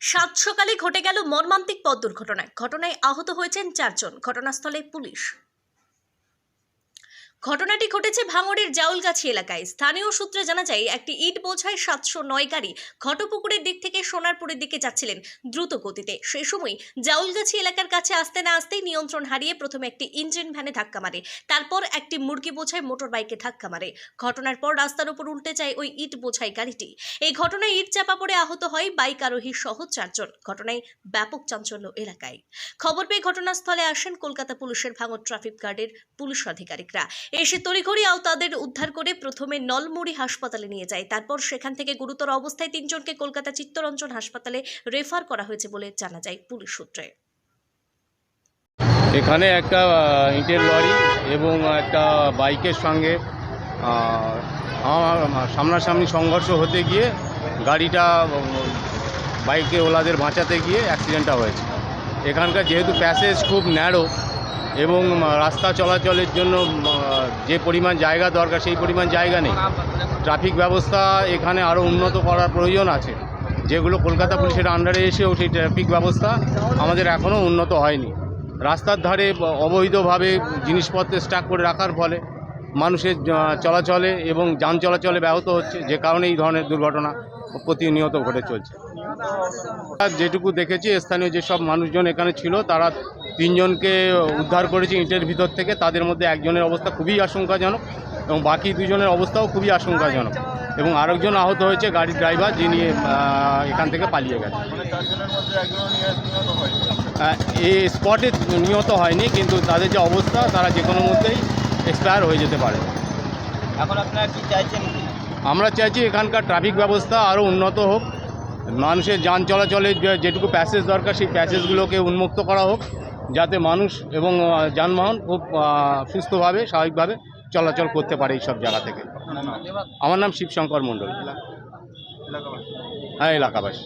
সাত সকালে ঘটে গেল মর্মান্তিক পথ দুর্ঘটনায়। ঘটনায় আহত হয়েছেন চারজন। ঘটনাস্থলে পুলিশ। ঘটনাটি ঘটেছে ভাঙড়ের জাউলগাছি এলাকায়। স্থানীয় সূত্রে জানা যায়, একটি ইট বোঝাই সাতশো নয় গাড়ি ঘটপুকুরের দিক থেকে সোনারপুরের দিকে যাচ্ছিলেন দ্রুত গতিতে। সেই সময় জাউলগাছি এলাকার কাছে আসতে না আসতেই নিয়ন্ত্রণ হারিয়ে প্রথমে একটি ইঞ্জিন ভ্যানে ধাক্কা মারে, তারপর একটি মুরগি বোঝাই মোটর বাইকে ধাক্কা মারে। ঘটনার পর রাস্তার উপর উল্টে যায় ওই ইট বোঝাই গাড়িটি। এই ঘটনায় ইট চাপা পড়ে আহত হয় বাইক আরোহী সহ চারজন। ঘটনায় ব্যাপক চাঞ্চল্য এলাকায়। খবর পেয়ে ঘটনাস্থলে আসেন কলকাতা পুলিশের ভাঙড় ট্রাফিক গার্ডের পুলিশ আধিকারিকরা। এসে তড়িঘড়ি আও তাদের উদ্ধার করে প্রথমে নলমুড়ি হাসপাতালে নিয়ে যায়। তারপর সেখান থেকে গুরুতর অবস্থায় তিনজনকে কলকাতা চিত্তরঞ্জন হাসপাতালে রেফার করা হয়েছে বলে জানা যায় পুলিশ সূত্রে। এখানে একটা ইটের লরি এবং একটা বাইকের সঙ্গে আমার সামনাসামনি সংঘর্ষ হতে গিয়ে গাড়িটা বাইকে ওলাদের বাঁচাতে গিয়ে অ্যাক্সিডেন্টটা হয়েছে। এখানকার যেহেতু প্যাসেজ খুব ন্যারো এবং রাস্তা চলাচলের জন্য যে পরিমাণ জায়গা দরকার, সেই পরিমাণ জায়গা নেই। ট্রাফিক ব্যবস্থা এখানে আরও উন্নত করার প্রয়োজন আছে। যেগুলো কলকাতা পুলিশের আন্ডারে এসেও সেই ট্রাফিক ব্যবস্থা আমাদের এখনও উন্নত হয়নি। রাস্তার ধারে অবৈধভাবে জিনিসপত্র স্ট্যাক করে রাখার ফলে মানুষের চলাচলে এবং যান চলাচলে ব্যাহত হচ্ছে। যে কারণে এই ধরনের দুর্ঘটনা প্রতিনিয়ত ঘটে চলছে। যেটুকু দেখেছি, স্থানীয় যেসব মানুষজন এখানে ছিল, তারা তিনজনকে উদ্ধার করেছে ইটের ভিতর থেকে। তাদের মধ্যে একজনের অবস্থা খুবই আশঙ্কাজনক এবং বাকি দুজনের অবস্থাও খুবই আশঙ্কাজনক। এবং আরেকজন আহত হয়েছে গাড়ির ড্রাইভার যিনি এখান থেকে পালিয়ে গেছে। এই স্পটে নিহত হয়নি কিন্তু তাদের যে অবস্থা তারা যে কোনো মধ্যেই এক্সপায়ার হয়ে যেতে পারে। এখন আপনারা কি চাইছেন আমরা চাইছি এখানকার ট্রাফিক ব্যবস্থা আরও উন্নত হোক। মানুষের যান চলাচলের যে- যেটুকু প্যাসেজ দরকার সেই প্যাসেজগুলোকে উন্মুক্ত করা হোক। যাতে মানুষ এবং যানবাহন খুব সুস্থভাবে স্বাভাবিকভাবে চলাচল করতে পারে এই সব জায়গা থেকে। আমার নাম শিবশঙ্কর মণ্ডল। হ্যাঁ এলাকাবাসী।